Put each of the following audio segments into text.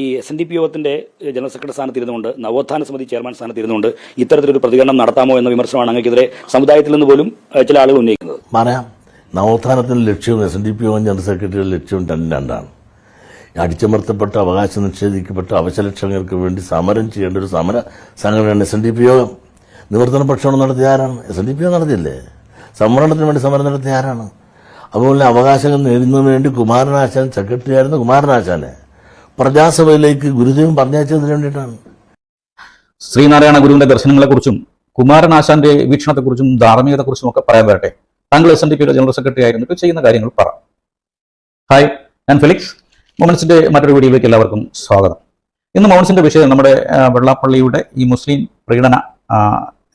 ഈ S N D P യോഗത്തിന്റെ general secretary സ്ഥാനത്ത് ഇരുന്നുകൊണ്ട് നവോത്ഥാന സമിതി ചെയർമാൻ സ്ഥാനത്ത് ഇരുന്നുകൊണ്ട് ഇത്തരത്തിലൊരു പ്രതികരണം നടത്താമോ എന്ന വിമർശനമാണ് അങ്ങേക്കെതിരെ സമുദായത്തിൽ നിന്ന് പോലും ചില ആളുകൾ ഉന്നയിക്കുന്നത്. പറയാം. നവോത്ഥാനത്തിന്റെ ലക്ഷ്യവും എസ് എൻ ഡി പി യോഗം ജനറൽ സെക്രട്ടറിയുടെ ലക്ഷ്യവും രണ്ടും രണ്ടാണ്. അടിച്ചമർത്തപ്പെട്ട അവകാശം നിഷേധിക്കപ്പെട്ട അവശലക്ഷങ്ങൾക്ക് വേണ്ടി സമരം ചെയ്യേണ്ട ഒരു സമര സംഘടനയാണ് എസ് എൻ ഡി പി യോഗം. നിവർത്തന പ്രക്ഷോഭം നടത്തിയ ആരാണ്? എസ് എൻ ഡി പി യോഗം നടത്തിയില്ലേ? സംവരണത്തിന് വേണ്ടി സമരം നടത്തിയ ആരാണ്? അതുപോലെ അവകാശങ്ങൾ നേടുന്നതിന് വേണ്ടി കുമാരനാശാൻ സെക്രട്ടറി ആയിരുന്നു കുമാരനാശാനെ പ്രജാസഭയിലേക്ക് ഗുരുദേവൻ പറഞ്ഞയച്ചതിന് വേണ്ടിയിട്ടാണ്. ശ്രീനാരായണ ഗുരുവിന്റെ ദർശനങ്ങളെക്കുറിച്ചും കുമാരനാശാന്റെ വീക്ഷണത്തെക്കുറിച്ചും ധാർമ്മികതയെക്കുറിച്ചും ഒക്കെ പറയാൻ വരട്ടെ. താങ്കൾ എസ് എൻ ഡി പിയുടെ ജനറൽ സെക്രട്ടറി ആയിരുന്നു ആയിരുന്നിട്ട് ചെയ്യുന്ന കാര്യങ്ങൾ പറ. ഹായ് ഞാൻ ഫെലിക്സ്. മൊമൻസിന്റെ മറ്റൊരു വീഡിയോയിലേക്ക് എല്ലാവർക്കും സ്വാഗതം. ഇന്ന് മോമൻസിന്റെ വിഷയം നമ്മുടെ വെള്ളാപ്പള്ളിയുടെ ഈ മുസ്ലിം പ്രീണന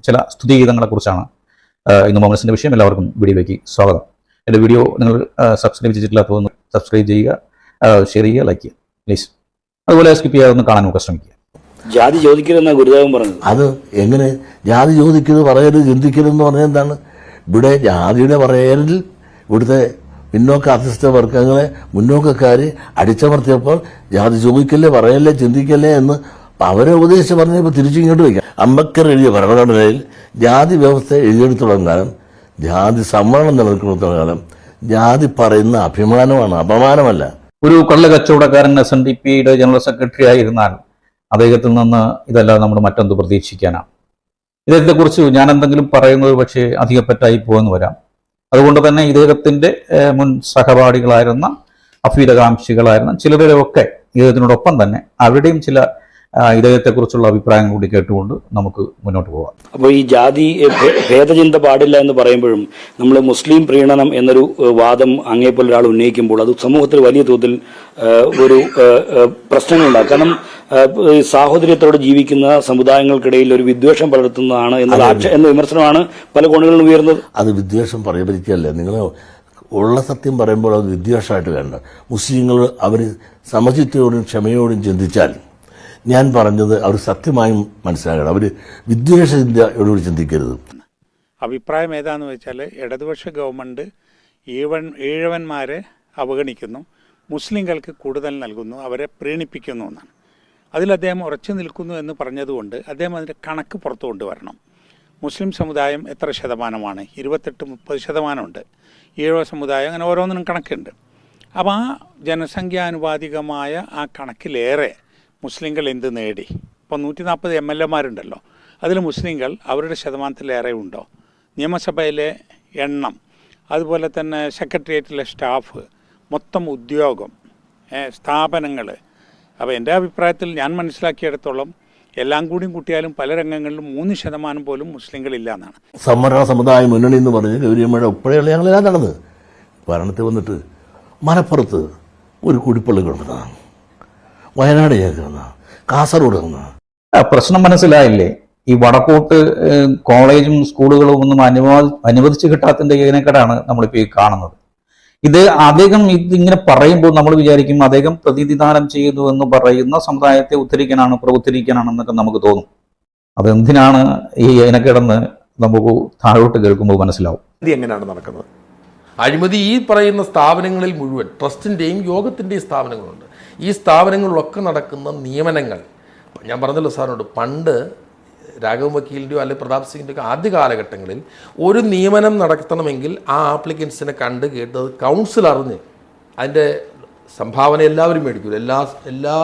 ചില സ്തുതിഗീതങ്ങളെക്കുറിച്ചാണ്. കുറിച്ചാണ് ഇന്ന് മോമൻസിന്റെ വിഷയം എല്ലാവർക്കും വീഡിയോയിലേക്ക് സ്വാഗതം. എന്റെ വീഡിയോ നിങ്ങൾ സബ്സ്ക്രൈബ് ചെയ്തിട്ടില്ലാത്തതൊന്ന് സബ്സ്ക്രൈബ് ചെയ്യുക ഷെയർ ചെയ്യുക ലൈക്ക് ചെയ്യുക. പ്ലീസ്. അതുപോലെ സ്കിപ്പ് ചെയ്യാതെ ഒന്ന് കാണാനൊക്കെ ശ്രമിക്കുക. ജാതി ചോദിക്കരുതെന്നാ ഗുരുദേവൻ പറഞ്ഞത്. അത് എങ്ങനെ? ജാതി ചോദിക്കരുത് പറയരുത് ചിന്തിക്കരുതെന്ന് പറഞ്ഞാൽ എന്താണ്? ഇവിടെ ജാതിയുടെ പറയലിൽ ഇവിടുത്തെ പിന്നോക്ക അധിഷ്ഠ വർഗങ്ങളെ മുന്നോക്കക്കാര് അടിച്ചമർത്തിയപ്പോൾ ജാതി ചോദിക്കല്ലേ പറയല്ലേ ചിന്തിക്കല്ലേ എന്ന് അവരെ ഉപദേശിച്ച് പറഞ്ഞപ്പോൾ തിരിച്ചു ഇങ്ങോട്ട് വയ്ക്കാം. അംബേദ്കർ എഴുതിയ ഭരണഘടനയിൽ ജാതി വ്യവസ്ഥ എഴുതിയെടുത്തോളം കാലം ജാതി സംവരണം നിലനിൽക്കുന്നിടത്തോളം കാലം ജാതി പറയുന്ന അഭിമാനമാണ് അപമാനമല്ല. ഒരു കള്ള കച്ചവടക്കാരൻ എസ് എൻ ഡി പിയുടെ ജനറൽ സെക്രട്ടറി ആയിരുന്നാൽ അദ്ദേഹത്തിൽ നിന്ന് ഇതെല്ലാം നമ്മൾ മറ്റെന്ത് പ്രതീക്ഷിക്കാനാണ് ഇദ്ദേഹത്തെക്കുറിച്ച് ഞാൻ എന്തെങ്കിലും പറയുന്നത് പക്ഷേ അധികപ്പറ്റായി പോകുന്നു വരാം. അതുകൊണ്ട് തന്നെ ഇദ്ദേഹത്തിന്റെ മുൻ സഹപാഠികളായിരുന്ന അഭ്യുതകാംക്ഷികളായിരുന്ന ചിലരൊക്കെ ഇദ്ദേഹത്തിനോടൊപ്പം തന്നെ അവരുടെയും ചില ഇദ്ദേഹത്തെക്കുറിച്ചുള്ള അഭിപ്രായം കൂടി കേട്ടുകൊണ്ട് നമുക്ക് മുന്നോട്ട് പോകാം അപ്പോൾ ഈ ജാതി ഭേദചിന്ത പാടില്ല എന്ന് പറയുമ്പോഴും നമ്മൾ മുസ്ലിം പ്രീണനം എന്നൊരു വാദം അങ്ങേപ്പോലെ ഒരാൾ ഉന്നയിക്കുമ്പോൾ അത് സമൂഹത്തിൽ വലിയ തോതിൽ ഒരു പ്രശ്നങ്ങളുണ്ട് കാരണം സാഹോദര്യത്തോട് ജീവിക്കുന്ന സമുദായങ്ങൾക്കിടയിൽ ഒരു വിദ്വേഷം പലർത്തുന്നതാണ് എന്ന വിമർശനമാണ് പല കോണുകളിലും ഉയർന്നത്. അത് വിദ്വേഷം പറയപ്പെരിക്കല്ലേ നിങ്ങൾ ഉള്ള സത്യം പറയുമ്പോൾ അത് വിദ്വേഷമായിട്ട് വേണ്ട മുസ്ലിങ്ങൾ അവർ സമചിത്തയോടും ക്ഷമയോടും ചിന്തിച്ചാൽ ഞാൻ പറഞ്ഞത് അവർ സത്യമായും മനസ്സിലാക്കണം. അവർ വിദ്വേഷ ചിന്തയോടുകൂടി ചിന്തിക്കരുത്. അഭിപ്രായം ഏതാന്ന് വെച്ചാൽ ഇടതുപക്ഷ ഗവൺമെന്റ് ഈവൻ ഈഴവന്മാരെ അവഗണിക്കുന്നു മുസ്ലിങ്ങൾക്ക് കൂടുതൽ നൽകുന്നു അവരെ പ്രീണിപ്പിക്കുന്നു എന്നാണ്. അതിൽ അദ്ദേഹം ഉറച്ചു നിൽക്കുന്നു എന്ന് പറഞ്ഞതുകൊണ്ട് അദ്ദേഹം അതിന്റെ കണക്ക് പുറത്തു കൊണ്ടുവരണം. മുസ്ലിം സമുദായം എത്ര ശതമാനമാണ്? ഇരുപത്തെട്ട് മുപ്പത് ശതമാനമുണ്ട്. ഈഴവ സമുദായം അങ്ങനെ ഓരോന്നിനും കണക്കുണ്ട്. അപ്പോൾ ആ ജനസംഖ്യാനുപാതികമായ ആ കണക്കിലേറെ മുസ്ലിങ്ങൾ എന്ത് നേടി? ഇപ്പോൾ നൂറ്റി നാൽപ്പത് എം എൽ എമാരുണ്ടല്ലോ. അതിൽ മുസ്ലിങ്ങൾ അവരുടെ ശതമാനത്തിലേറെ ഉണ്ടോ? നിയമസഭയിലെ എണ്ണം അതുപോലെ തന്നെ സെക്രട്ടേറിയറ്റിലെ സ്റ്റാഫ് മൊത്തം ഉദ്യോഗം സ്ഥാപനങ്ങൾ. അപ്പോൾ എന്റെ അഭിപ്രായത്തിൽ ഞാൻ മനസ്സിലാക്കിയിടത്തോളം എല്ലാം കൂടിയും കൂട്ടിയാലും പല രംഗങ്ങളിലും മൂന്ന് ശതമാനം പോലും മുസ്ലിങ്ങളില്ല എന്നാണ്. സംവരണ സമുദായ മുന്നണി എന്ന് പറഞ്ഞ് ഗൗരിയമ്മയുടെ ഒപ്പഴയുള്ള ഞങ്ങളെല്ലാം നടന്നത്? ഭരണത്തിൽ വന്നിട്ട് മലപ്പുറത്ത് ഒരു കുടിപ്പള്ളി കിടന്നതാണ് വയനാട് ചേർക്കുന്ന കാസർഗോഡ് നിന്ന് പ്രശ്നം മനസ്സിലായില്ലേ? ഈ വടക്കോട്ട് കോളേജും സ്കൂളുകളും ഒന്നും അനുവാദി അനുവദിച്ചു കിട്ടാത്തതിന്റെ ഏനക്കെടാണ് നമ്മളിപ്പോൾ ഈ കാണുന്നത്. ഇത് അദ്ദേഹം ഇതിങ്ങനെ പറയുമ്പോൾ നമ്മൾ വിചാരിക്കും അദ്ദേഹം പ്രതിനിധാനം ചെയ്തു എന്ന് പറയുന്ന സമുദായത്തെ ഉദ്ധരിക്കാനാണ് പ്രവുദ്ധരിക്കാനാണെന്നൊക്കെ നമുക്ക് തോന്നും. അതെന്തിനാണ് ഈ ഇനക്കിടന്ന് നമുക്ക് താഴോട്ട് കേൾക്കുമ്പോൾ മനസ്സിലാവും. ഇത് എങ്ങനെയാണ് നടക്കുന്നത്? അഴിമതി ഈ പറയുന്ന സ്ഥാപനങ്ങളിൽ മുഴുവൻ ട്രസ്റ്റിന്റെയും യോഗത്തിന്റെയും സ്ഥാപനങ്ങളുണ്ട്. ഈ സ്ഥാപനങ്ങളിലൊക്കെ നടക്കുന്ന നിയമനങ്ങൾ. ഞാൻ പറഞ്ഞല്ലോ സാറിനോട് പണ്ട് രാഘവ് വക്കീലിന്റെയോ അല്ലെങ്കിൽ പ്രതാപ് സിംഗിന്റെയൊക്കെ ആദ്യ കാലഘട്ടങ്ങളിൽ ഒരു നിയമനം നടത്തണമെങ്കിൽ ആ ആപ്ലിക്കൻസിനെ കണ്ട് കേട്ടത് കൗൺസിൽ അറിഞ്ഞ് അതിന്റെ സംഭാവന എല്ലാവരും മേടിക്കും. എല്ലാ എല്ലാ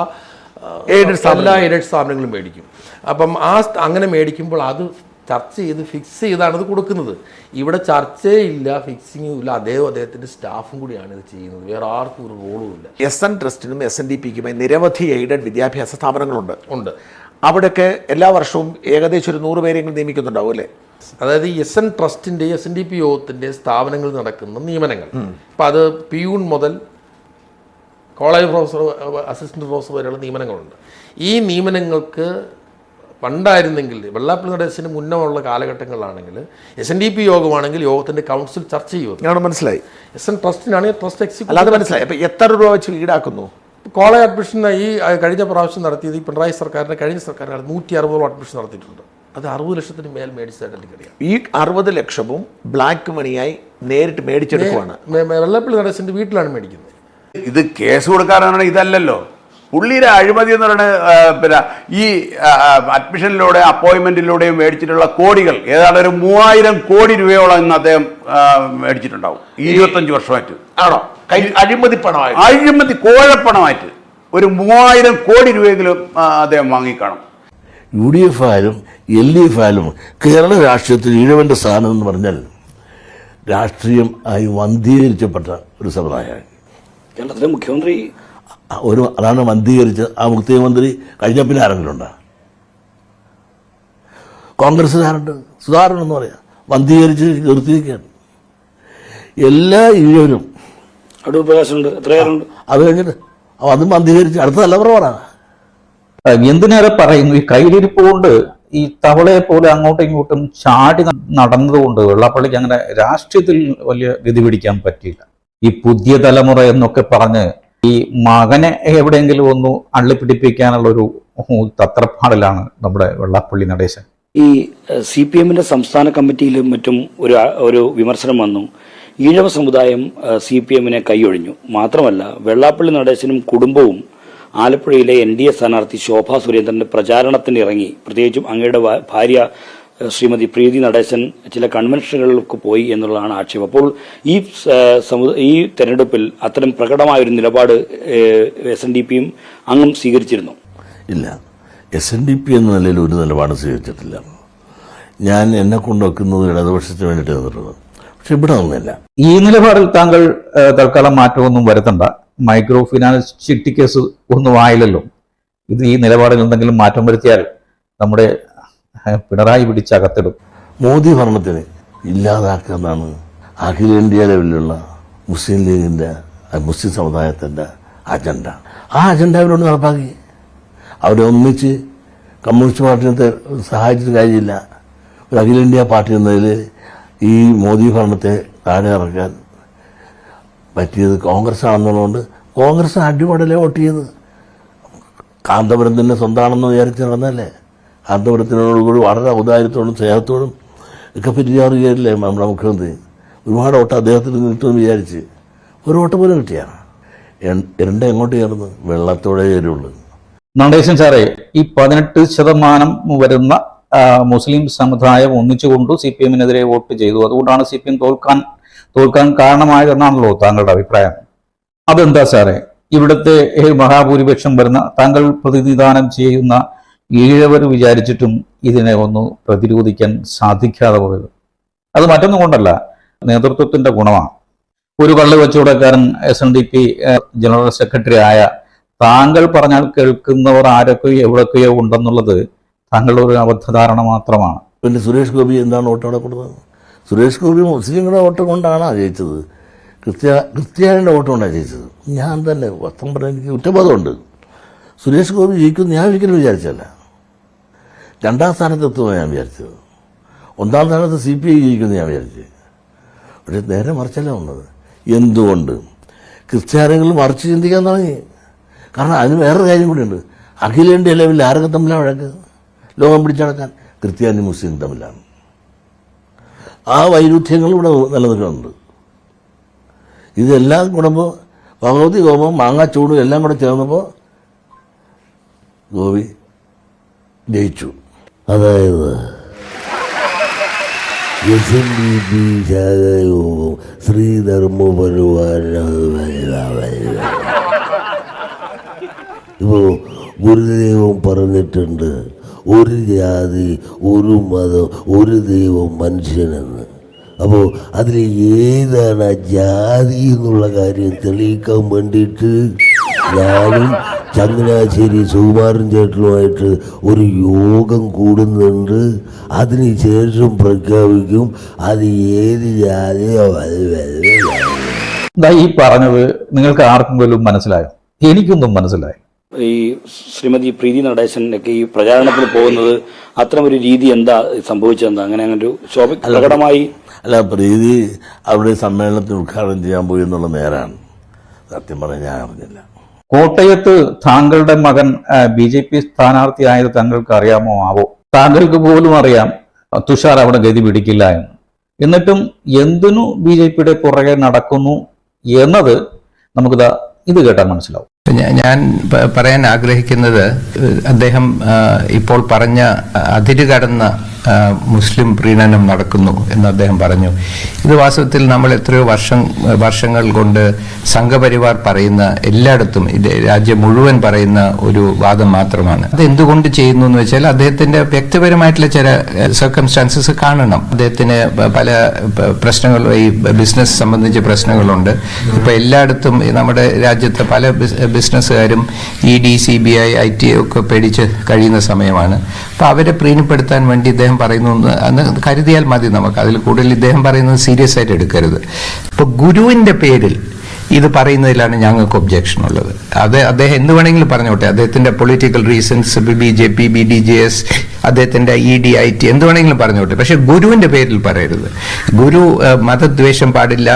എല്ലാ എയ്ഡഡ് സ്ഥാപനങ്ങളും മേടിക്കും. അപ്പം ആ അങ്ങനെ മേടിക്കുമ്പോൾ അത് ചർച്ച ചെയ്ത് ഫിക്സ് ചെയ്താണ് ഇത് കൊടുക്കുന്നത്. ഇവിടെ ചർച്ചയില്ല ഫിക്സിങ്ങും ഇല്ല. അദ്ദേഹം അദ്ദേഹത്തിന്റെ സ്റ്റാഫും കൂടിയാണ് ഇത് ചെയ്യുന്നത്. വേറെ ആർക്കും ഒരു റോളും ഇല്ല. എസ് എൻ ട്രസ്റ്റിനും എസ് എൻ ഡി പിക്കുമായി നിരവധി എയ്ഡഡ് വിദ്യാഭ്യാസ സ്ഥാപനങ്ങളുണ്ട്. ഉണ്ട്. അവിടെയൊക്കെ എല്ലാ വർഷവും ഏകദേശം ഒരു നൂറ് പേരെങ്കിലും നിയമിക്കുന്നുണ്ടാവും അല്ലേ? അതായത് എസ് എൻ ട്രസ്റ്റിന്റെ എസ് എൻ ഡി പി യോഗത്തിന്റെ സ്ഥാപനങ്ങളിൽ നടക്കുന്ന നിയമനങ്ങൾ. അപ്പോൾ അത് പിയൂൺ മുതൽ കോളേജ് പ്രൊഫസർ അസിസ്റ്റന്റ് പ്രൊഫസർ വരെയുള്ള നിയമനങ്ങളുണ്ട്. ഈ നിയമനങ്ങൾക്ക് പണ്ടായിരുന്നെങ്കിൽ വെള്ളാപ്പള്ളി നടേശന് മുന്നേ ഉള്ള കാലഘട്ടങ്ങളിലാണെങ്കിൽ എസ് എൻ ഡി പി യോഗമാണെങ്കിൽ യോഗത്തിന്റെ കൗൺസിൽ ചർച്ച ചെയ്യുന്നു മനസ്സിലായി? എസ് എൻ ട്രസ്റ്റിനാണെങ്കിൽ ട്രസ്റ്റ് അല്ലാതെ എക്സിക്യൂട്ടീവ് മനസ്സിലായി. അപ്പൊ എത്ര രൂപ വെച്ച് ഈടാക്കുന്നു? കോളേജ് അഡ്മിഷൻ ഈ കഴിഞ്ഞ പ്രാവശ്യം നടത്തിയത് ഈ പിണറായി സർക്കാരിന്റെ കഴിഞ്ഞ സർക്കാരിന് നൂറ്റി അറുപതോളം അഡ്മിഷൻ നടത്തിയിട്ടുണ്ട്. അത് അറുപത് ലക്ഷത്തിന് മേൽ മേടിച്ചതായിട്ട് എനിക്കറിയാം ഈ അറുപത് ലക്ഷവും ബ്ലാക്ക് മണിയായി നേരിട്ട് മേടിച്ചെടുക്കുവാണ്. വെള്ളപ്പള്ളി നടേശന്റെ നടേശന്റെ വീട്ടിലാണ് മേടിക്കുന്നത്. ഇത് കേസ് കൊടുക്കാനാണ് ഇതല്ലല്ലോ. പുള്ളിയുടെ അഴിമതി എന്ന് പറയുന്നത് പിന്നെ ഈ അഡ്മിഷനിലൂടെ അപ്പോയിൻമെന്റിലൂടെയും മേടിച്ചിട്ടുള്ള കോടികൾ ഏതാണ്ട് ഒരു മൂവായിരം കോടി രൂപയോളം ഇന്ന് അദ്ദേഹം മേടിച്ചിട്ടുണ്ടാവും. ഈ ഇരുപത്തഞ്ച് വർഷമായിട്ട്. ആണോ? അഴിമതി പണമായി അഴിമതി കോഴപ്പണമായിട്ട്. ഒരു മൂവായിരം കോടി രൂപയെങ്കിലും അദ്ദേഹം വാങ്ങിക്കാണും. യു ഡി എഫ് ആയാലും എൽ ഡി എഫ് ആയാലും കേരള രാഷ്ട്രീയത്തിൽ ഈഴവന്റെ സ്ഥാനം എന്ന് പറഞ്ഞാൽ രാഷ്ട്രീയം ആയി വന്ധീകരിക്കപ്പെട്ട ഒരു സമുദായമാണ്. കേരളത്തിലെ മുഖ്യമന്ത്രി ഒരു അതാണ് മന്ത്രീകരിച്ച് ആ മുഖ്യമന്ത്രി കഴിഞ്ഞ പിന്നെ ആരെങ്കിലും ഉണ്ടോ? കോൺഗ്രസ്സുകാരുണ്ട്. സുധാകരൻ എന്ന് പറയാം. മന്ത്രീകരിച്ച് നിർത്തിയിരിക്കുകയാണ്. എല്ലാ ഈഴവരും അടൂർ ഉപകാശമുണ്ട്. എത്രയാറുണ്ട് അത് കഴിഞ്ഞിട്ട് അതും മന്ത്രീകരിച്ച് അടുത്ത തലമുറ എന്തിനേറെ പറയുന്നു? ഈ കയ്യിലിരിപ്പ് കൊണ്ട് ഈ തവളയെ പോലെ അങ്ങോട്ടും ഇങ്ങോട്ടും ചാടി നടന്നതുകൊണ്ട് വെള്ളാപ്പള്ളിക്ക് അങ്ങനെ രാഷ്ട്രീയത്തിൽ വലിയ ഗതി പിടിക്കാൻ പറ്റിയില്ല. ഈ പുതിയ തലമുറ എന്നൊക്കെ പറഞ്ഞ് ഈ മകനെ എവിടെയെങ്കിലും ഒന്ന് അള്ളിപ്പിടിപ്പിക്കാനുള്ള ഒരു തത്രപ്പാടിലാണ് നമ്മുടെ വെള്ളാപ്പള്ളി നടേശൻ. ഈ സി പി എമ്മിന്റെ സംസ്ഥാന കമ്മിറ്റിയിലും മറ്റും ഒരു ഒരു വിമർശനം വന്നു. ഈഴവ സമുദായം സി പി എമ്മിനെ കൈയൊഴിഞ്ഞു. മാത്രമല്ല വെള്ളാപ്പള്ളി നടേശനും കുടുംബവും ആലപ്പുഴയിലെ എൻ ഡി എ സ്ഥാനാർത്ഥി ശോഭാ സുരേന്ദ്രന്റെ പ്രചാരണത്തിന് ഇറങ്ങി പ്രത്യേകിച്ചും അങ്ങയുടെ ഭാര്യ ശ്രീമതി പ്രീതി നടേശൻ ചില കൺവെൻഷനുകളിലൊക്കെ പോയി എന്നുള്ളതാണ് ആക്ഷേപം. അപ്പോൾ ഈ സമു- ഈ തെരഞ്ഞെടുപ്പിൽ അത്തരം പ്രകടമായ ഒരു നിലപാട് എസ് എൻ ഡി പിയും അങ്ങും സ്വീകരിച്ചിരുന്നു. ഇല്ല. എസ് എൻ ഡി പി എന്ന നിലയിൽ ഒരു നിലപാട് സ്വീകരിച്ചിട്ടില്ല. ഞാൻ എന്നെ കൊണ്ടുവെക്കുന്നത് ഇടതുപക്ഷത്തിന് വേണ്ടിയിട്ട് നിന്നിട്ടുള്ളത് പക്ഷെ ഇവിടെ ഒന്നുമില്ല ഈ നിലപാടിൽ താങ്കൾ തൽക്കാലം മാറ്റമൊന്നും വരുത്തണ്ട. മൈക്രോ ഫിനാൻസ് ചിട്ടി കേസ് ഒന്നും ആയില്ലല്ലോ. ഇത് ഈ നിലപാടിൽ എന്തെങ്കിലും മാറ്റം വരുത്തിയാൽ നമ്മുടെ ഏഹ്, പിടിച്ച് അകത്തിടും മോദി ഭരണത്തിന് ഇല്ലാതാക്കുന്നതാണ് അഖിലേന്ത്യാ ലെവലിലുള്ള മുസ്ലിം ലീഗിന്റെ മുസ്ലിം സമുദായത്തിന്റെ അജണ്ട. ആ അജണ്ട അവരോട് നടപ്പാക്കി. അവരെ ഒന്നിച്ച് കമ്മ്യൂണിസ്റ്റ് പാർട്ടിയെ സഹായിച്ചിട്ട് കാര്യമില്ല. ഒരു അഖിലേന്ത്യാ പാർട്ടി എന്നതിൽ ഈ മോദി ഭരണത്തെ താഴെ ഇറക്കാൻ പറ്റിയത് കോൺഗ്രസ് ആണെന്നുള്ളതുകൊണ്ട് കോൺഗ്രസ് അടിപൊളിയിലെ വോട്ട് ചെയ്ത്? കാന്തപുരം തന്നെ സ്വന്തമാണെന്ന് വിചാരിച്ച് നടന്നല്ലേ കാന്തപുരത്തിനോടുകൂടി വളരെ ഔദാര്യത്തോടും സ്നേഹത്തോടും ഒക്കെ പെരുമാറുകയല്ലേ നമ്മുടെ മുഖ്യമന്ത്രി ഒരുപാട് വോട്ട് അദ്ദേഹത്തിന് കിട്ടുമെന്ന് വിചാരിച്ച് ഒരു വോട്ട് പോലും കിട്ടിയാണ്. എരണ്ട എങ്ങോട്ട് ചേർന്ന്? വെള്ളത്തോടെ ചേരുള്ളൂ. നടേശൻ സാറേ ഈ പതിനെട്ട് ശതമാനം വരുന്ന മുസ്ലിം സമുദായം ഒന്നിച്ചുകൊണ്ട് സി പി എമ്മിനെതിരെ വോട്ട് ചെയ്തു. അതുകൊണ്ടാണ് സി പി എം തോൽക്കാൻ തോൽക്കാൻ കാരണമായതെന്നാണല്ലോ താങ്കളുടെ അഭിപ്രായം. അതെന്താ സാറേ? ഇവിടുത്തെ മഹാഭൂരിപക്ഷം വരുന്ന താങ്കൾ പ്രതിനിധാനം ചെയ്യുന്ന ഈഴവർ വിചാരിച്ചിട്ടും ഇതിനെ ഒന്ന് പ്രതിരോധിക്കാൻ സാധിക്കാതെ പോയത്. അത് മറ്റൊന്നും കൊണ്ടല്ല നേതൃത്വത്തിന്റെ ഗുണമാണ്. ഒരു കള്ളു കച്ചവടക്കാരൻ S N D P general secretary ആയ താങ്കൾ പറഞ്ഞാൽ കേൾക്കുന്നവർ ആരൊക്കെയോ എവിടൊക്കെയോ ഉണ്ടെന്നുള്ളത് താങ്കളുടെ ഒരു അബദ്ധധാരണ മാത്രമാണ്. പിന്നെ സുരേഷ് ഗോപി എന്താണ് വോട്ട് അവിടെ കൊടുത്തത്? സുരേഷ് ഗോപി മുസ്ലിങ്ങളുടെ വോട്ട് കൊണ്ടാണ് ജയിച്ചത്? ക്രിസ്ത്യ ക്രിസ്ത്യാനിയുടെ വോട്ട് കൊണ്ടാണ് ജയിച്ചത്? ഞാൻ തന്നെ വസ്ത്രം പറയാൻ എനിക്ക് കുറ്റബോധമുണ്ട് സുരേഷ് ഗോപി ജയിക്കും ഞാൻ ഒരിക്കലും വിചാരിച്ചല്ല രണ്ടാം സ്ഥാനത്ത് എത്തുമെന്ന് ഞാൻ വിചാരിച്ചത് ഒന്നാം സ്ഥാനത്ത് സി പി ഐ ജയിക്കുമെന്ന് ഞാൻ വിചാരിച്ചു. പക്ഷെ നേരെ മറിച്ചല്ല വന്നത്? എന്തുകൊണ്ട്? ക്രിസ്ത്യാനികൾ മറിച്ച് ചിന്തിക്കാൻ തുടങ്ങി. കാരണം അതിന് വേറൊരു കാര്യം കൂടിയുണ്ട്. അഖിലേന്ത്യ ലെവലിൽ ആരൊക്കെ തമ്മിലാണ് വഴക്ക്? ലോകം പിടിച്ചടക്കാൻ ക്രിസ്ത്യാനി മുസ്ലിം തമ്മിലാണ്. ആ വൈരുദ്ധ്യങ്ങൾ ഇവിടെ നിലനിൽക്കുന്നുണ്ട്. ഇതെല്ലാം കൂടുമ്പോൾ ഭഗവതി കോപം മാങ്ങാച്ചൂടും എല്ലാം കൂടെ ചേർന്നപ്പോൾ ഗോപി ജയിച്ചു. അതായത് എസ് എൻ ഡി പി ശാഖയോഗം ശ്രീധർമ്മപരിവാര ഇപ്പോൾ ഗുരുദേവം പറഞ്ഞിട്ടുണ്ട് ഒരു ജാതി ഒരു മതം ഒരു ദൈവം മനുഷ്യനെന്ന്. അപ്പോൾ അതിൽ ഏതാണ് ജാതി എന്നുള്ള കാര്യം തെളിയിക്കാൻ വേണ്ടിയിട്ട് ഞാനും ചങ്ങനാശ്ശേരി സുകുമാരൻ ചേട്ടനുമായിട്ട് ഒരു യോഗം കൂടുന്നുണ്ട്. അതിന് ശേഷം പ്രഖ്യാപിക്കും അത് ഏത് ജാതിയോ ഈ പറഞ്ഞത് നിങ്ങൾക്ക് ആർക്കെങ്കിലും മനസ്സിലായോ? എനിക്കൊന്നും മനസ്സിലായി. ഈ ശ്രീമതി പ്രീതി നടേശൻ ഒക്കെ ഈ പ്രചാരണത്തിന് പോകുന്നത് അത്തരം ഒരു രീതി എന്താ സംഭവിച്ചതെന്താ അങ്ങനെ അങ്ങനെ ഒരു ശോഭ പ്രകടമായി? അല്ല പ്രീതി അവിടെ സമ്മേളനത്തിൽ ഉദ്ഘാടനം ചെയ്യാൻ പോയി എന്നുള്ള നേരാണ്. സത്യം പറഞ്ഞാൽ ഞാൻ അറിഞ്ഞില്ല. കോട്ടയത്ത് താങ്കളുടെ മകൻ ബി ജെ പി സ്ഥാനാർത്ഥിയായത് താങ്കൾക്ക് അറിയാമോ? ആവോ? താങ്കൾക്ക് പോലും അറിയാം. തുഷാർ അവിടെ ഗതി പിടിക്കില്ല എന്ന്. എന്നിട്ടും എന്തിനു ബി ജെ പിയുടെ പുറകെ നടക്കുന്നു എന്നത് നമുക്ക് ഇത് കേട്ടാൽ മനസ്സിലാവും. ഞാൻ പറയാൻ ആഗ്രഹിക്കുന്നത് അദ്ദേഹം ഇപ്പോൾ പറഞ്ഞ അതിര് കടന്ന ആ, മുസ്ലിം പ്രീണനം നടക്കുന്നു എന്ന് അദ്ദേഹം പറഞ്ഞു. ഇത് വാസ്തവത്തിൽ നമ്മൾ എത്രയോ വർഷം വർഷങ്ങൾ കൊണ്ട് സംഘപരിവാർ പറയുന്ന എല്ലായിടത്തും രാജ്യം മുഴുവൻ പറയുന്ന ഒരു വാദം മാത്രമാണ്. അത് എന്തുകൊണ്ട് ചെയ്യുന്നു എന്ന് വെച്ചാൽ അദ്ദേഹത്തിന്റെ വ്യക്തിപരമായിട്ടുള്ള ചില സർക്കംസ്റ്റാൻസസ് കാണണം. അദ്ദേഹത്തിന് പല പ്രശ്നങ്ങൾ ഈ ബിസിനസ് സംബന്ധിച്ച പ്രശ്നങ്ങളുണ്ട്. ഇപ്പൊ എല്ലായിടത്തും നമ്മുടെ രാജ്യത്തെ പല ബിസിനസ്സുകാരും E D C B I I T ഒക്കെ പേടിച്ച് കഴിയുന്ന സമയമാണ്. അപ്പൊ അവരെ പ്രീണിപ്പെടുത്താൻ വേണ്ടി ഇദ്ദേഹം പറയുന്നു എന്ന് കരുതിയാൽ മതി നമുക്ക്. അതിൽ കൂടുതൽ ഇദ്ദേഹം പറയുന്നത് സീരിയസ് ആയിട്ട് എടുക്കരുത്. ഇപ്പൊ ഗുരുവിന്റെ പേരിൽ ഇത് പറയുന്നതിലാണ് ഞങ്ങൾക്ക് ഒബ്ജെക്ഷൻ ഉള്ളത്. അത് അദ്ദേഹം എന്ത് വേണമെങ്കിലും പറഞ്ഞോട്ടെ. അദ്ദേഹത്തിന്റെ political reasons B J P B D J S അദ്ദേഹത്തിന്റെ ഇ ഡി ഐ ടി എന്ത് വേണമെങ്കിലും പറഞ്ഞോട്ടെ. പക്ഷെ ഗുരുവിന്റെ പേരിൽ പറയരുത്. ഗുരു മതദ്വേഷം പാടില്ല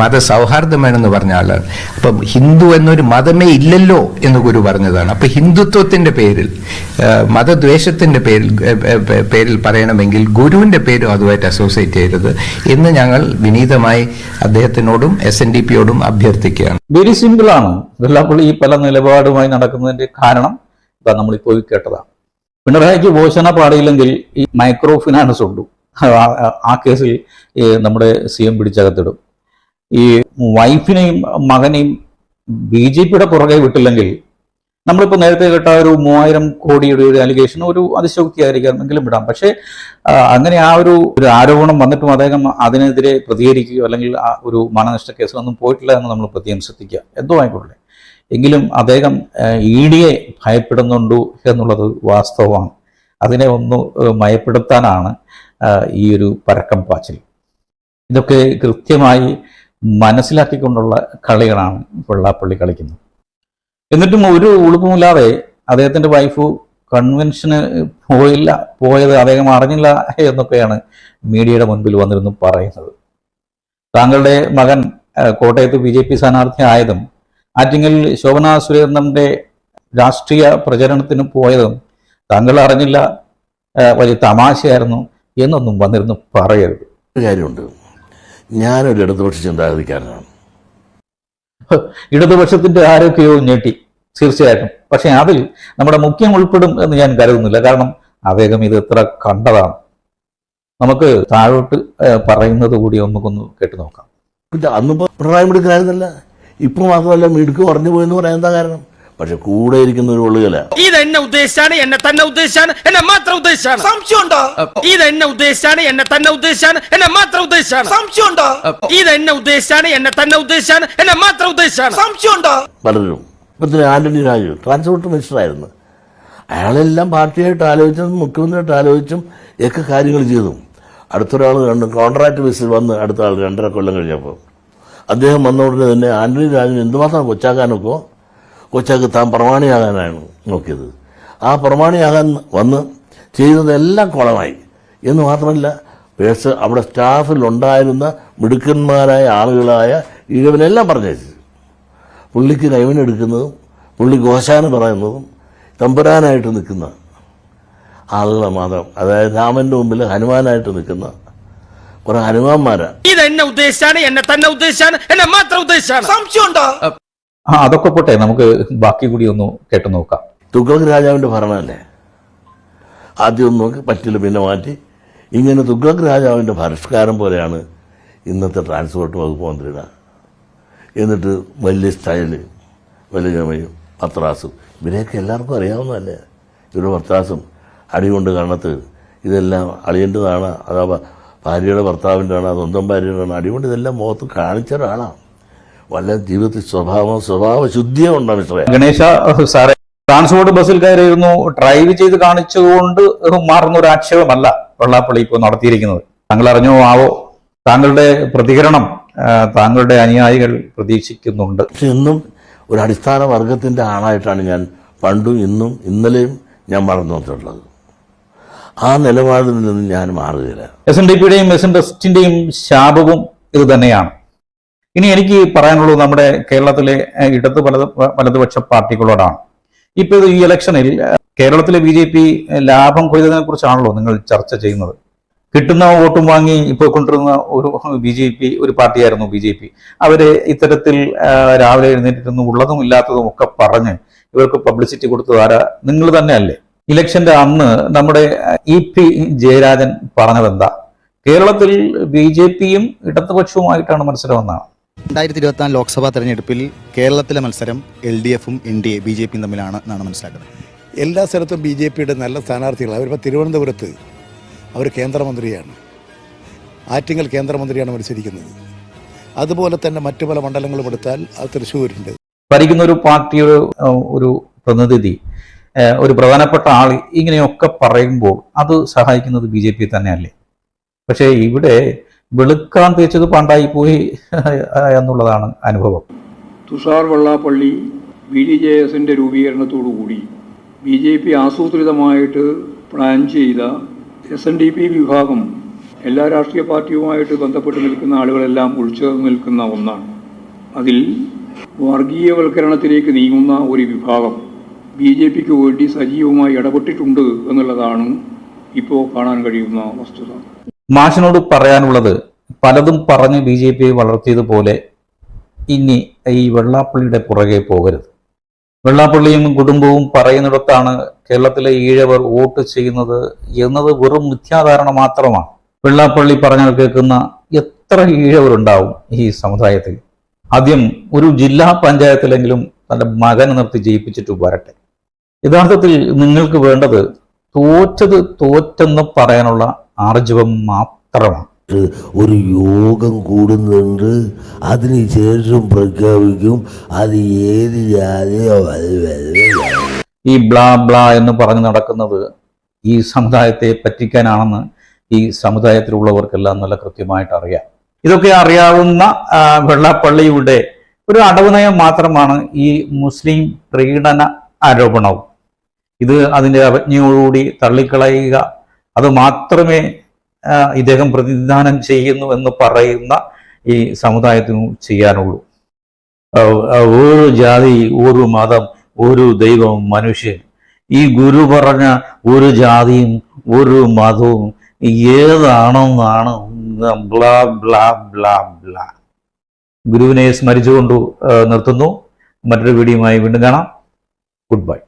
മത മതസൗഹാർദ്ദം വേണമെന്ന് പറഞ്ഞ ആളാണ്. അപ്പം ഹിന്ദു എന്നൊരു മതമേ ഇല്ലല്ലോ എന്ന് ഗുരു പറഞ്ഞതാണ്. അപ്പൊ ഹിന്ദുത്വത്തിന്റെ പേരിൽ മതദ്വേഷത്തിന്റെ പേരിൽ പേരിൽ പറയണമെങ്കിൽ ഗുരുവിന്റെ പേരും അതുമായിട്ട് അസോസിയേറ്റ് ചെയ്യരുത് എന്ന് ഞങ്ങൾ വിനീതമായി അദ്ദേഹത്തിനോടും എസ് എൻ ഡി പിയോടും അഭ്യർത്ഥിക്കുകയാണ്. വെരി സിമ്പിൾ ആണ്. വെള്ളാപ്പള്ളി ഈ പല നിലപാടുമായി നടക്കുന്നതിന്റെ കാരണം ഇതാ നമ്മളിപ്പോൾ കേട്ടതാണ്. പിണറായിക്ക് പോഷണ പാടിയില്ലെങ്കിൽ ഈ മൈക്രോ ഫിനാൻസ് ഉണ്ടു. ആ കേസിൽ നമ്മുടെ സി എം പിടിച്ചകത്തിടും. ഈ വൈഫിനെയും മകനെയും ബി ജെ പിയുടെ പുറകെ വിട്ടില്ലെങ്കിൽ നമ്മളിപ്പോൾ നേരത്തെ കേട്ട ഒരു മൂവായിരം കോടിയുടെ ഒരു അലിഗേഷൻ ഒരു അതിശോക്തിയായിരിക്കാം എങ്കിലും വിടാം. പക്ഷേ അങ്ങനെ ആ ഒരു ഒരു ആരോപണം വന്നിട്ടും അദ്ദേഹം അതിനെതിരെ പ്രതികരിക്കുകയോ അല്ലെങ്കിൽ ആ ഒരു മാനനഷ്ട ഒന്നും പോയിട്ടില്ല എന്ന് നമ്മൾ പ്രത്യേകം ശ്രദ്ധിക്കുക. എന്തോ ആയിക്കോട്ടെ എങ്കിലും അദ്ദേഹം ഇ ഡിയെ ഭയപ്പെടുന്നുണ്ടു എന്നുള്ളത് വാസ്തവമാണ്. അതിനെ ഒന്ന് മയപ്പെടുത്താനാണ് ഈ ഒരു പരക്കം പാച്ചിൽ. ഇതൊക്കെ കൃത്യമായി മനസ്സിലാക്കിക്കൊണ്ടുള്ള കളികളാണ് വെള്ളാപ്പള്ളി കളിക്കുന്നത്. എന്നിട്ടും ഒരു ഉളുപ്പുമില്ലാതെ അദ്ദേഹത്തിന്റെ വൈഫ് കൺവെൻഷന് പോയില്ല പോയത് അദ്ദേഹം അറിഞ്ഞില്ല എന്നൊക്കെയാണ് മീഡിയയുടെ മുൻപിൽ വന്നിരുന്നു പറയുന്നത്. താങ്കളുടെ മകൻ കോട്ടയത്ത് ബി ജെ പി സ്ഥാനാർത്ഥി ആയതും ആറ്റിങ്ങൽ ശോഭന സുരേന്ദ്രന്റെ രാഷ്ട്രീയ പ്രചരണത്തിന് പോയതും താങ്കൾ അറിഞ്ഞില്ല വലിയ തമാശയായിരുന്നു എന്നൊന്നും വന്നിരുന്നു പറയരുത്. കാര്യമുണ്ട്. ഞാനൊരു ഇടതുപക്ഷ ചിന്താഗതിക്കാരനാണ്. ഇടതുപക്ഷത്തിന്റെ ആരോഗ്യവും ഞെട്ടി തീർച്ചയായിട്ടും. പക്ഷെ അതിൽ നമ്മുടെ മുഖ്യം ഉൾപ്പെടും എന്ന് ഞാൻ കരുതുന്നില്ല. കാരണം അദ്ദേഹം ഇത് എത്ര കണ്ടതാണ്. നമുക്ക് താഴോട്ട് പറയുന്നത് കൂടി നമുക്കൊന്ന് കേട്ടു നോക്കാം. അന്ന് പിണറായി കാര്യമല്ല. ഇപ്പൊ മാത്രമല്ല മിടുക്ക് കുറഞ്ഞു പോയെന്ന് പറയാൻ എന്താ കാരണം? പക്ഷെ കൂടെ ഇരിക്കുന്ന ഒരു ഒള്ളുകല ഇത് എന്നെ ഉദ്ദേശിച്ചാണ് എന്നെ തന്നെ ഉദ്ദേശിച്ചാണ് എന്നെ മാത്രം ഉദ്ദേശിച്ചാണ് സംശയമുണ്ടോ? ഇത് എന്നെ ഉദ്ദേശിച്ചാണ് എന്നെ തന്നെ ഉദ്ദേശിച്ചാണ് എന്നെ മാത്രം ഉദ്ദേശിച്ചാണ് സംശയമുണ്ടോ? ഇത് എന്നെ ഉദ്ദേശിച്ചാണ് എന്നെ തന്നെ ഉദ്ദേശിച്ചാണ് എന്നെ മാത്രം ഉദ്ദേശിച്ചാണ് സംശയമുണ്ടോ? പലരും. ഇപ്പത്തിന് ആന്റണി രാജു ട്രാൻസ്പോർട്ട് മിനിസ്റ്റർ ആയിരുന്നു അയാളെല്ലാം പാർട്ടിയായിട്ട് ആലോചിച്ചും മുഖ്യമന്ത്രിയായിട്ട് ആലോചിച്ചും ഒക്കെ കാര്യങ്ങൾ ചെയ്തു. അടുത്തൊരാൾ കണ്ടു കോൺട്രാക്ട് ബേസിൽ വന്ന് അടുത്ത ആൾ രണ്ടര കൊല്ലം കഴിഞ്ഞപ്പോൾ അദ്ദേഹം വന്ന ഉടനെ തന്നെ ആന്റണി രാജു എന്തുമാത്രം കൊച്ചാക്കാനൊക്കെ? കൊച്ചാക്ക് താൻ പ്രമാണിയാകാനാണ് നോക്കിയത്. ആ പ്രമാണിയാകാൻ വന്ന് ചെയ്തതെല്ലാം കുളമായി. എന്ന് മാത്രമല്ല പേഴ്സ് അവിടെ സ്റ്റാഫിലുണ്ടായിരുന്ന മിടുക്കന്മാരായ ആളുകളായ ഇഴവനെല്ലാം പറഞ്ഞു പുള്ളിക്ക് കൈവിനെടുക്കുന്നതും പുള്ളി ഘോഷാന പറയുന്നതും തമ്പുരാനായിട്ട് നിൽക്കുന്ന ആളുകളെ മാത്രം. അതായത് രാമന്റെ മുമ്പിൽ ഹനുമാനായിട്ട് നിൽക്കുന്ന കുറെ ഹനുമാന്മാരാ. ഇത് എന്നെ ഉദ്ദേശിച്ചാണ് എന്നെ തന്നെ ഉദ്ദേശിച്ചാണ് എന്നെ മാത്രം ഉദ്ദേശിച്ചാണ്. സംശയമുണ്ടോ? ആ അതൊക്കെ പോട്ടെ. നമുക്ക് ബാക്കി കൂടി ഒന്ന് കേട്ടു നോക്കാം. തുഗ്ലക് രാജാവിന്റെ ഭരണമല്ലേ ആദ്യം ഒന്നും നോക്കി പറ്റില്ല പിന്നെ മാറ്റി. ഇങ്ങനെ തുഗ്ലക് രാജാവിന്റെ പരിഷ്കാരം പോലെയാണ് ഇന്നത്തെ ട്രാൻസ്പോർട്ട് വകുപ്പ് മന്ത്രിയുടെ. എന്നിട്ട് വലിയ സ്റ്റൈൽ വലിയ ജമയും പത്രാസും ഇവരെയൊക്കെ എല്ലാവർക്കും അറിയാവുന്നതല്ലേ? ഇവരുടെ പത്രാസും അടികൊണ്ട് കണ്ണത്ത്. ഇതെല്ലാം അളിയന്റെതാണ് അഥവാ ഭാര്യയുടെ ഭർത്താവിന്റെയാണ് സ്വന്തം ഭാര്യയുടെ അടികൊണ്ട് ഇതെല്ലാം മുഖത്ത് കാണിച്ച ഒരാളാണ്. വല്ല ജീവിതത്തിൽ സ്വഭാവം സ്വഭാവ ശുദ്ധിയും ഉണ്ടോ മിസ്റ്ററെ? ഗണേശ സാറേ ട്രാൻസ്പോർട്ട് ബസ്സിൽ കയറിയിരുന്നു. ഡ്രൈവ് ചെയ്ത് കാണിച്ചുകൊണ്ട് മാറുന്ന ഒരു ആക്ഷേപമല്ല വെള്ളാപ്പള്ളി ഇപ്പോൾ നടത്തിയിരിക്കുന്നത്. താങ്കൾ അറിഞ്ഞോ ആവോ? താങ്കളുടെ പ്രതികരണം താങ്കളുടെ അനുയായികൾ പ്രതീക്ഷിക്കുന്നുണ്ട്. പക്ഷെ ഇന്നും ഒരു അടിസ്ഥാന വർഗത്തിന്റെ ആളായിട്ടാണ് ഞാൻ പണ്ടും ഇന്നും ഇന്നലെയും ഞാൻ വളർന്നു വന്നിട്ടുള്ളത്. ആ നിലപാടിൽ നിന്ന് ഞാൻ മാറുകയില്ല. എസ് എൻ ഡി പിയുടെയും എസ് എൻ ട്രസ്റ്റിന്റെയും ശാപവും ഇത് തന്നെയാണ് ഇനി എനിക്ക് പറയാനുള്ളത് നമ്മുടെ കേരളത്തിലെ ഇടത് വലത് വലതുപക്ഷ പാർട്ടികളോടാണ്. ഇപ്പൊ ഈ ഇലക്ഷനിൽ കേരളത്തിലെ ബി ജെ പി ലാഭം കൊയ്തതിനെ കുറിച്ചാണല്ലോ നിങ്ങൾ ചർച്ച ചെയ്യുന്നത്. കിട്ടുന്ന വോട്ടും വാങ്ങി ഇപ്പോൾ കൊണ്ടിരുന്ന ഒരു ബി ജെ പി ഒരു പാർട്ടിയായിരുന്നു ബി ജെ പി. അവർ ഇത്തരത്തിൽ രാവിലെ എഴുന്നേറ്റിരുന്നു ഉള്ളതും ഇല്ലാത്തതും ഒക്കെ പറഞ്ഞ് ഇവർക്ക് പബ്ലിസിറ്റി കൊടുത്തത് ആരാ? നിങ്ങൾ തന്നെ അല്ലേ ഇലക്ഷന്റെ അന്ന് നമ്മുടെ ഇ പി ജയരാജൻ പറഞ്ഞതെന്താ? കേരളത്തിൽ ബി ജെ പിയും ഇടതുപക്ഷവുമായിട്ടാണ് മത്സരമെന്നാണ്. രണ്ടായിരത്തി ഇരുപത്തിനാല് ലോക്സഭാ തെരഞ്ഞെടുപ്പിൽ കേരളത്തിലെ മത്സരം എൽ ഡി എഫും N D A B J പിയും തമ്മിലാണ് എന്നാണ് മനസ്സിലാക്കുന്നത്. എല്ലാ സ്ഥലത്തും ബി ജെ പിയുടെ നല്ല സ്ഥാനാർത്ഥികളാണ് അവരിപ്പോൾ തിരുവനന്തപുരത്ത് അവർ കേന്ദ്രമന്ത്രിയാണ്. ആറ്റിങ്ങൽ കേന്ദ്രമന്ത്രിയാണ് മത്സരിക്കുന്നത്. അതുപോലെ തന്നെ മറ്റു പല മണ്ഡലങ്ങളും എടുത്താൽ അത് തൃശ്ശൂരുണ്ട്. ഭരിക്കുന്ന ഒരു പാർട്ടിയുടെ ഒരു പ്രതിനിധി ഒരു പ്രധാനപ്പെട്ട ആൾ ഇങ്ങനെയൊക്കെ പറയുമ്പോൾ അത് സഹായിക്കുന്നത് ബി ജെ പി തന്നെയല്ലേ? പക്ഷേ ഇവിടെ വെളുക്കാൻ തേച്ചത് പോയി എന്നുള്ളതാണ് അനുഭവം. Tushar Vellappally B D J എസിന്റെ രൂപീകരണത്തോടുകൂടി ബി ജെ പി ആസൂത്രിതമായിട്ട് പ്ലാൻ ചെയ്ത എസ് എൻ ഡി പി വിഭാഗം എല്ലാ രാഷ്ട്രീയ പാർട്ടിയുമായിട്ട് ബന്ധപ്പെട്ട് നിൽക്കുന്ന ആളുകളെല്ലാം ഒഴിച്ചു നിൽക്കുന്ന ഒന്നാണ്. അതിൽ വർഗീയവൽക്കരണത്തിലേക്ക് നീങ്ങുന്ന ഒരു വിഭാഗം ബി ജെ പിക്ക് വേണ്ടി സജീവമായി ഇടപെട്ടിട്ടുണ്ട് എന്നുള്ളതാണ് ഇപ്പോൾ കാണാൻ കഴിയുന്ന വസ്തുത. മാഷിനോട് പറയാനുള്ളത് പലതും പറഞ്ഞ് ബി ജെ പിയെ വളർത്തിയതുപോലെ ഇനി ഈ വെള്ളാപ്പള്ളിയുടെ പുറകെ പോകരുത്. വെള്ളാപ്പള്ളിയും കുടുംബവും പറയുന്നിടത്താണ് കേരളത്തിലെ ഈഴവർ വോട്ട് ചെയ്യുന്നത് എന്നത് വെറും മിഥ്യാധാരണ മാത്രമാണ്. വെള്ളാപ്പള്ളി പറഞ്ഞാൽ കേൾക്കുന്ന എത്ര ഈഴവരുണ്ടാവും ഈ സമുദായത്തിൽ? ആദ്യം ഒരു ജില്ലാ പഞ്ചായത്തിലെങ്കിലും തന്റെ മകനെ നിർത്തി ജയിപ്പിച്ചിട്ട് വരട്ടെ. യഥാർത്ഥത്തിൽ നിങ്ങൾക്ക് വേണ്ടത് തോറ്റത് തോറ്റെന്ന് പറയാനുള്ള ആർജവം മാത്രമാണ്. ഒരു യോഗം കൂടുന്നുണ്ട്. അതിനുശേഷം പ്രഖ്യാപിക്കും. അത് ഏത് ജാതിയോ ഈ ബ്ലാ ബ്ലാ എന്ന് പറഞ്ഞ് നടക്കുന്നത് ഈ സമുദായത്തെ പറ്റിക്കാനാണെന്ന് ഈ സമുദായത്തിലുള്ളവർക്കെല്ലാം നല്ല കൃത്യമായിട്ട് അറിയാം. ഇതൊക്കെ അറിയാവുന്ന വെള്ളാപ്പള്ളിയുടെ ഒരു അടവ് നയം മാത്രമാണ് ഈ മുസ്ലിം പ്രീണന ആരോപണവും. ഇത് അതിന്റെ അവജ്ഞയോടുകൂടി തള്ളിക്കളയുക. അത് മാത്രമേ ഇദ്ദേഹം പ്രതിനിധാനം ചെയ്യുന്നു എന്ന് പറയുന്ന ഈ സമുദായത്തിനും ചെയ്യാനുള്ളൂ. ഒരു ജാതി ഒരു മതം ഒരു ദൈവം മനുഷ്യൻ. ഈ ഗുരു പറഞ്ഞ ഒരു ജാതിയും ഒരു മതവും ഏതാണെന്നാണ് ബ്ലാ ബ്ലാ ബ്ലാ ബ്ലാ. ഗുരുവിനെ സ്മരിച്ചുകൊണ്ട് നിർത്തുന്നു. മറ്റൊരു വീഡിയോയുമായി വീണ്ടും കാണാം. Good bye.